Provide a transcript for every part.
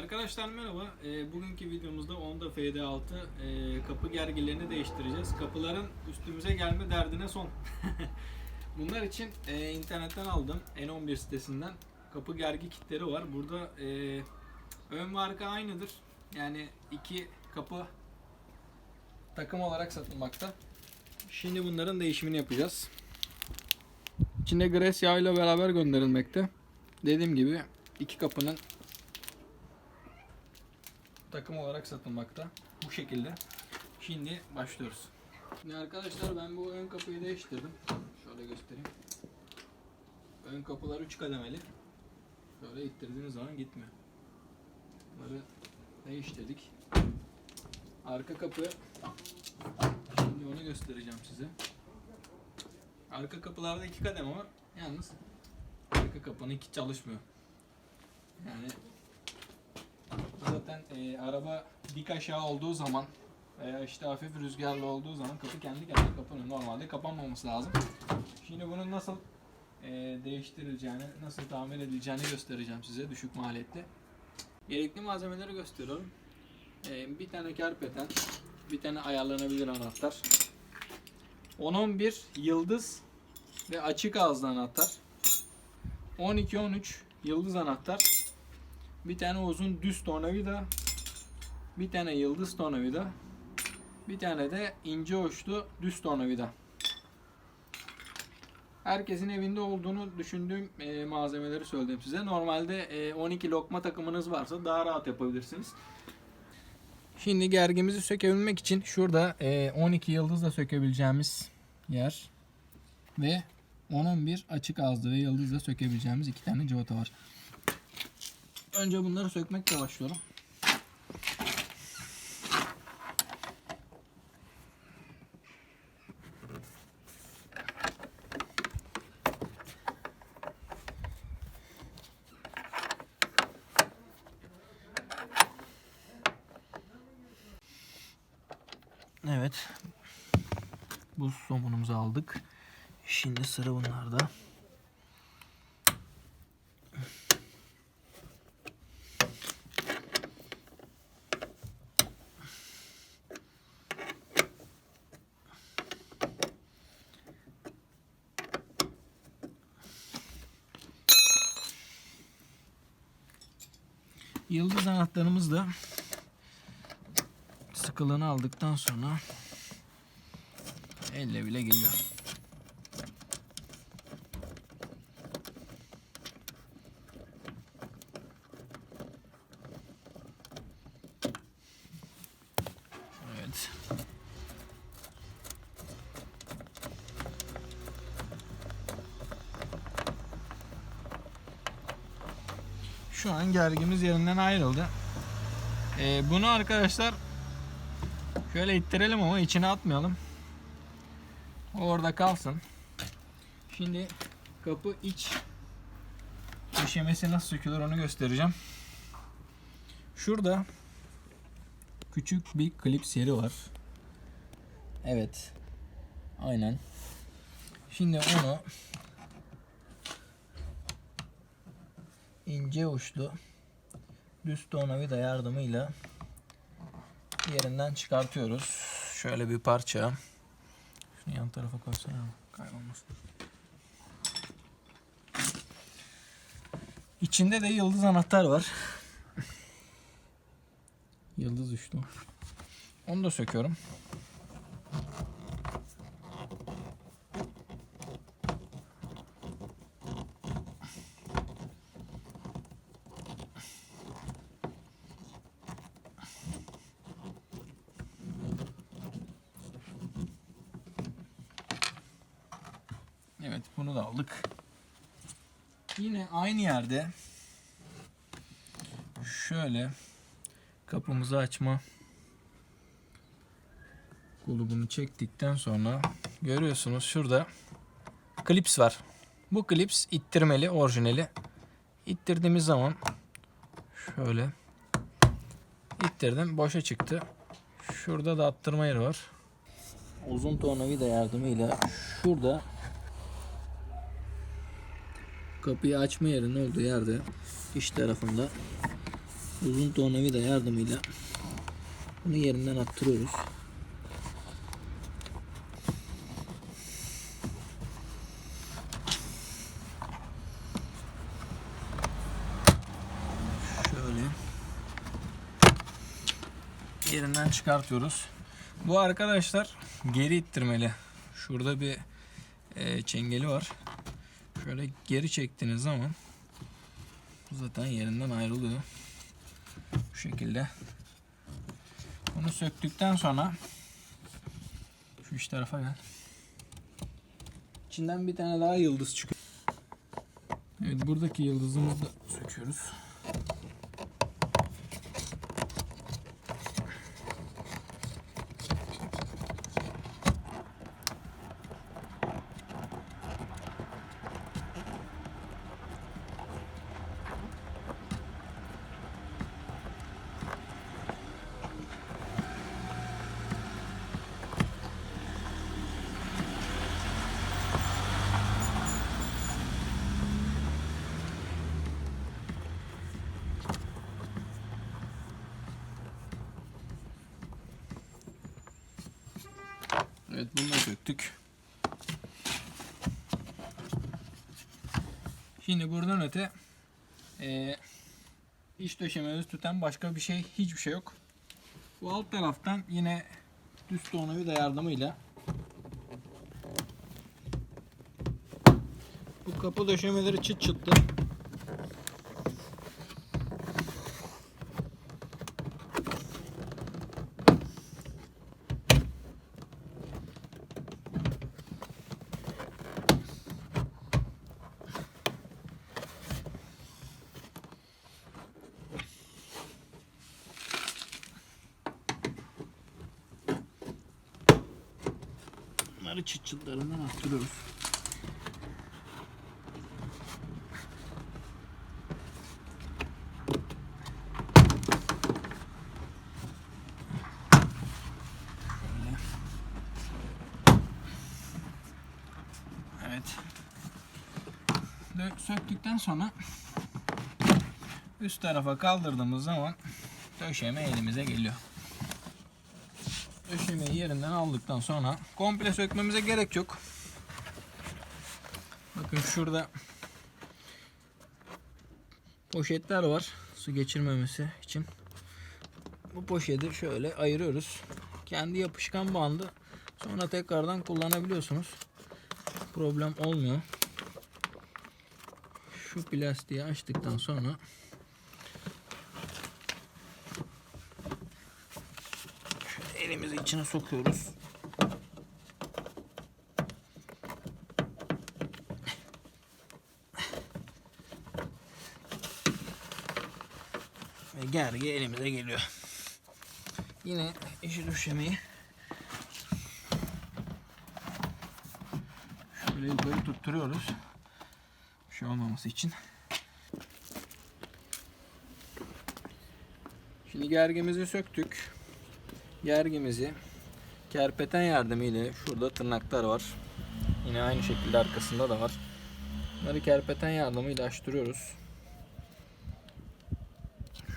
Arkadaşlar merhaba. Ee, bugünkü videomuzda Honda FD6 e, kapı gergilerini değiştireceğiz. Kapıların üstümüze gelme derdine son. Bunlar için e, internetten aldım. N11 sitesinden kapı gergi kitleri var. Burada e, ön ve arka aynıdır. Yani iki kapı takım olarak satılmakta. Şimdi bunların değişimini yapacağız. İçinde gres yağıyla beraber gönderilmekte. Dediğim gibi iki kapının takım olarak satılmakta. Bu şekilde. Şimdi başlıyoruz. Şimdi arkadaşlar ben bu ön kapıyı değiştirdim. Şöyle göstereyim. Ön kapılar 3 kademeli. Böyle ittirdiğiniz zaman gitmiyor. Bunları değiştirdik. Arka kapı şimdi onu göstereceğim size. Arka kapılarda iki kademe var. Yalnız arka kapının iki çalışmıyor. Yani Zaten e, araba dik aşağı olduğu zaman veya işte hafif rüzgarlı olduğu zaman kapı kendi kendine kapanıyor. Normalde kapanmaması lazım. Şimdi bunun nasıl e, değiştirileceğini, nasıl tamir edileceğini göstereceğim size düşük maliyetli. Gerekli malzemeleri gösteriyorum. E, bir tane kerpeten, bir tane ayarlanabilir anahtar. 10-11 yıldız ve açık ağızlı anahtar. 12-13 yıldız anahtar. Bir tane uzun düz tornavida, bir tane yıldız tornavida, bir tane de ince uçlu düz tornavida. Herkesin evinde olduğunu düşündüğüm e, malzemeleri söyledim size. Normalde e, 12 lokma takımınız varsa daha rahat yapabilirsiniz. Şimdi gergimizi sökebilmek için şurada e, 12 yıldızla sökebileceğimiz yer ve 10-11 açık ağızlı ve yıldızla sökebileceğimiz iki tane cıvata var. Önce bunları sökmekle başlıyorum. Evet. Bu somunumuzu aldık. Şimdi sıra bunlarda. Yıldız anahtarımız da sıkılığını aldıktan sonra elle bile geliyor. Evet. Şu an gergimiz yerinden ayrıldı. Ee, bunu arkadaşlar şöyle ittirelim ama içine atmayalım. Orada kalsın. Şimdi kapı iç döşemesi nasıl sökülür onu göstereceğim. Şurada küçük bir klips yeri var. Evet. Aynen. Şimdi onu ince uçlu düz tornavida yardımıyla yerinden çıkartıyoruz. Şöyle bir parça. Şunu yan tarafa koysana kaybolmasın. İçinde de yıldız anahtar var. Yıldız uçlu. Onu da söküyorum. Evet bunu da aldık. Yine aynı yerde şöyle kapımızı açma kulübünü çektikten sonra görüyorsunuz şurada klips var. Bu klips ittirmeli orijinali. İttirdiğimiz zaman şöyle ittirdim boşa çıktı. Şurada da attırma yeri var. Uzun tornavida yardımıyla şurada kapıyı açma yerinin olduğu yerde iç tarafında uzun tornavida yardımıyla bunu yerinden attırıyoruz. Şöyle yerinden çıkartıyoruz. Bu arkadaşlar geri ittirmeli. Şurada bir e, çengeli var. Şöyle geri çektiğiniz zaman zaten yerinden ayrılıyor. Bu şekilde. Bunu söktükten sonra şu iç tarafa gel. İçinden bir tane daha yıldız çıkıyor. Evet buradaki yıldızımızı da söküyoruz. Evet bunu da söktük. Şimdi buradan öte eee iç döşememizi tutan başka bir şey hiçbir şey yok. Bu alt taraftan yine düz tornavida yardımıyla bu kapı döşemeleri çıt çıttı. Bunları çıt çıtlarından attırıyoruz. Evet. Söktükten sonra üst tarafa kaldırdığımız zaman döşeme elimize geliyor. Döşemeyi yerinden aldıktan sonra komple sökmemize gerek yok. Bakın şurada poşetler var su geçirmemesi için. Bu poşeti şöyle ayırıyoruz. Kendi yapışkan bandı sonra tekrardan kullanabiliyorsunuz. Problem olmuyor. Şu plastiği açtıktan sonra elimizi içine sokuyoruz. Ve gergi elimize geliyor. Yine işi düşemeyi şöyle yukarı tutturuyoruz. Bir şey olmaması için. Şimdi gergimizi söktük gergimizi kerpeten yardımıyla şurada tırnaklar var. Yine aynı şekilde arkasında da var. Bunları kerpeten yardımıyla açtırıyoruz.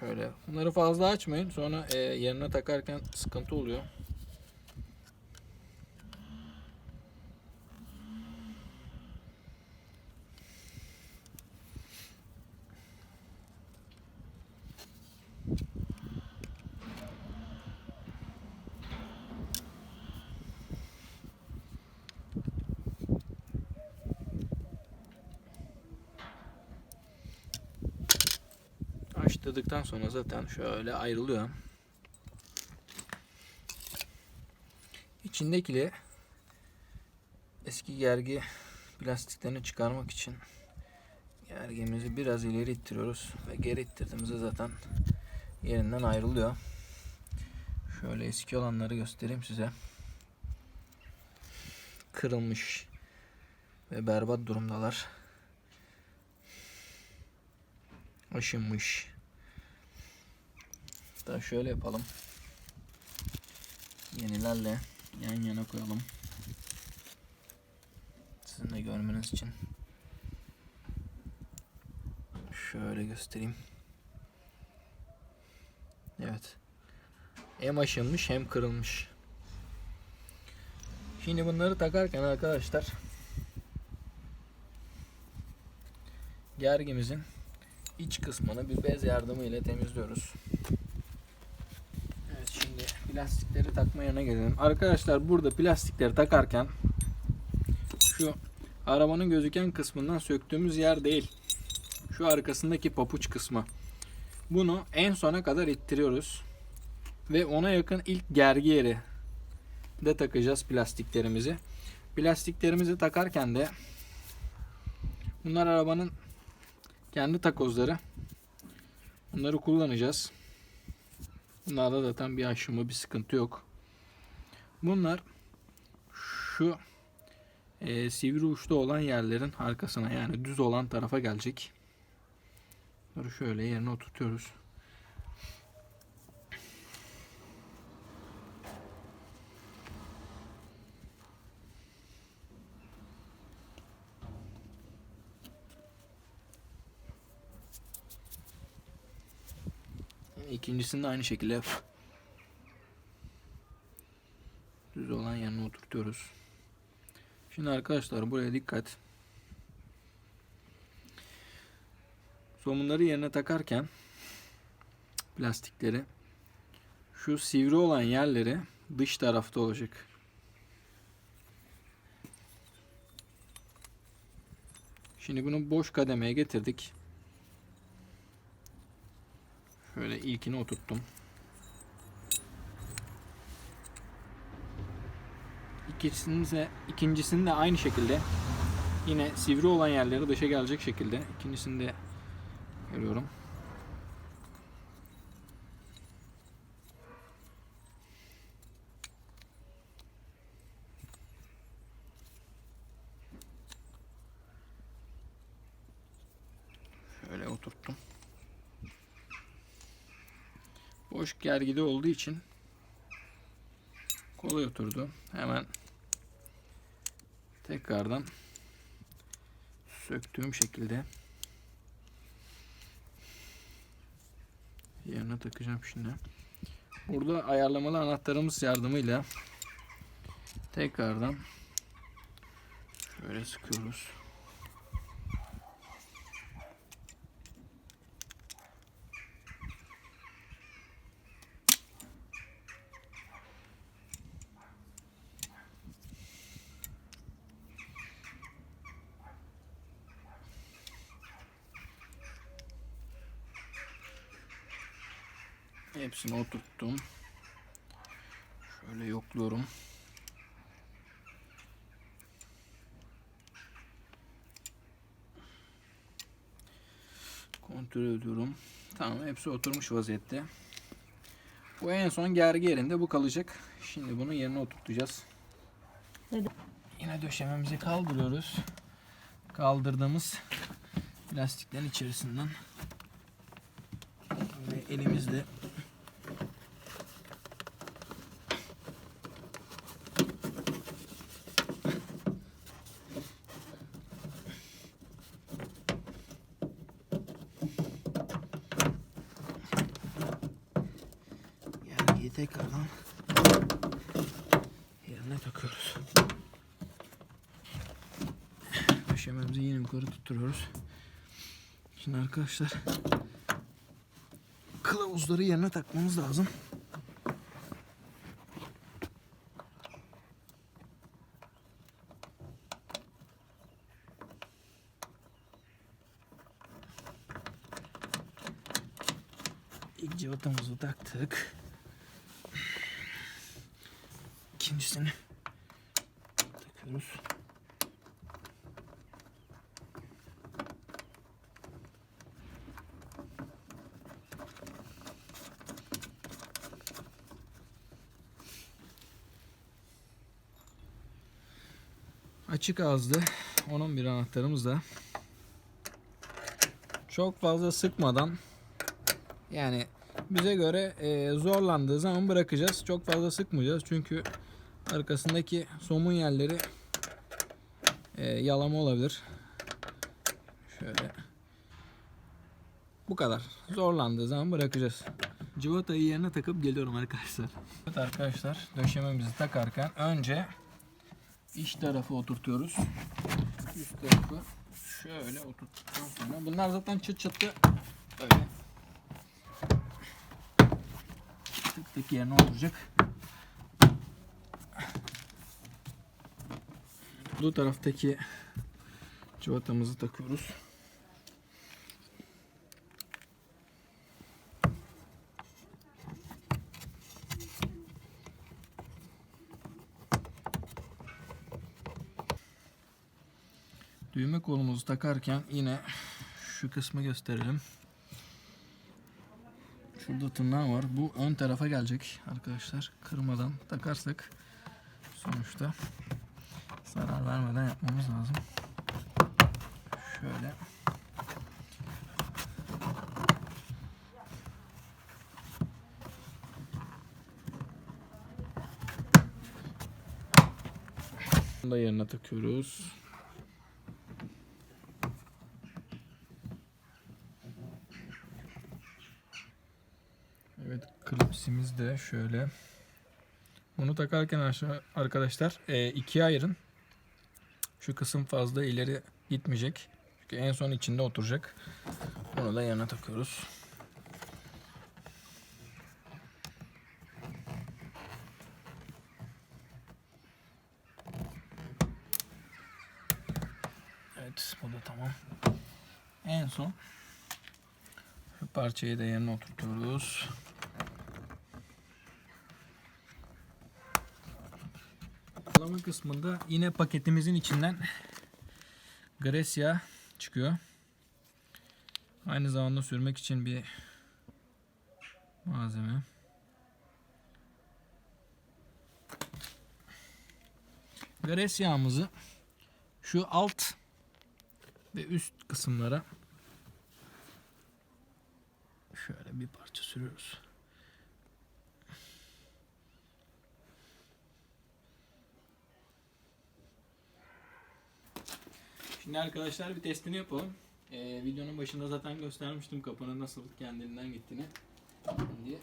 Şöyle. Bunları fazla açmayın. Sonra e, yerine takarken sıkıntı oluyor. Açtırdıktan sonra zaten şöyle ayrılıyor. İçindekili eski gergi plastiklerini çıkarmak için gergimizi biraz ileri ittiriyoruz ve geri ittirdiğimizde zaten yerinden ayrılıyor. Şöyle eski olanları göstereyim size. Kırılmış ve berbat durumdalar. Aşınmış. Hatta şöyle yapalım. Yenilerle yan yana koyalım. Sizin de görmeniz için. Şöyle göstereyim. Evet. Hem aşınmış hem kırılmış. Şimdi bunları takarken arkadaşlar gergimizin iç kısmını bir bez yardımıyla temizliyoruz. Plastikleri takma yerine gelelim. Arkadaşlar burada plastikleri takarken şu arabanın gözüken kısmından söktüğümüz yer değil. Şu arkasındaki papuç kısmı. Bunu en sona kadar ittiriyoruz. Ve ona yakın ilk gergi yeri de takacağız plastiklerimizi. Plastiklerimizi takarken de bunlar arabanın kendi takozları. Bunları kullanacağız. Bunlarda zaten bir aşımı bir sıkıntı yok. Bunlar şu e, sivri uçta olan yerlerin arkasına yani düz olan tarafa gelecek. Bunları şöyle yerine oturtuyoruz. İkincisini de aynı şekilde düz olan yerine oturtuyoruz. Şimdi arkadaşlar buraya dikkat. Somunları yerine takarken plastikleri şu sivri olan yerleri dış tarafta olacak. Şimdi bunu boş kademeye getirdik. Şöyle ilkini oturttum. İkincisini de, ikincisini de aynı şekilde yine sivri olan yerleri dışa gelecek şekilde ikincisini de görüyorum. Şöyle oturttum. Boş gergide olduğu için kolay oturdu. Hemen tekrardan söktüğüm şekilde yerine takacağım şimdi. Burada ayarlamalı anahtarımız yardımıyla tekrardan şöyle sıkıyoruz. Hepsini oturttum. Şöyle yokluyorum. Kontrol ediyorum. Tamam hepsi oturmuş vaziyette. Bu en son gergi yerinde bu kalacak. Şimdi bunu yerine oturtacağız. Yine döşememizi kaldırıyoruz. Kaldırdığımız plastiklerin içerisinden ve elimizle Gergiyi tekrardan yerine takıyoruz. Döşememizi yine tutturuyoruz. Şimdi arkadaşlar kılavuzları yerine takmamız lazım. İlk cıvatamızı taktık. İkincisini takıyoruz. Açık ağızlı onun bir anahtarımız da. Çok fazla sıkmadan yani bize göre e, zorlandığı zaman bırakacağız. Çok fazla sıkmayacağız çünkü arkasındaki somun yerleri e, yalama olabilir. Şöyle. Bu kadar. Zorlandığı zaman bırakacağız. Civatayı yerine takıp geliyorum arkadaşlar. Evet arkadaşlar döşememizi takarken önce iç tarafı oturtuyoruz. Üst tarafı şöyle oturttuktan sonra bunlar zaten çıt çıtlı öyle tık tık yerine oturacak. Bu taraftaki civatamızı takıyoruz. Düğme kolumuzu takarken yine şu kısmı gösterelim. Şurada tırnağı var. Bu ön tarafa gelecek arkadaşlar. Kırmadan takarsak sonuçta zarar vermeden yapmamız lazım. Şöyle. Da yerine takıyoruz. Evet klipsimiz de şöyle. Bunu takarken arkadaşlar e, ikiye ayırın. Şu kısım fazla ileri gitmeyecek. Çünkü en son içinde oturacak. Bunu da yana takıyoruz. Evet bu da tamam. En son şu parçayı da yerine oturtuyoruz. Bağlama kısmında yine paketimizin içinden Grecia çıkıyor. Aynı zamanda sürmek için bir malzeme. Gres yağımızı şu alt ve üst kısımlara şöyle bir parça sürüyoruz. Şimdi arkadaşlar bir testini yapalım. Ee, videonun başında zaten göstermiştim kapının nasıl kendiliğinden gittiğini. Şimdi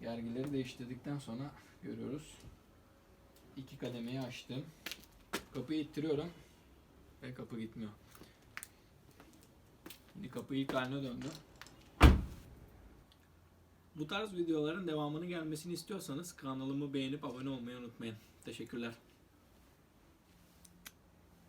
gergileri değiştirdikten sonra görüyoruz. İki kademeyi açtım. Kapıyı ittiriyorum ve kapı gitmiyor. Şimdi kapı ilk haline döndü. Bu tarz videoların devamını gelmesini istiyorsanız kanalımı beğenip abone olmayı unutmayın. Teşekkürler.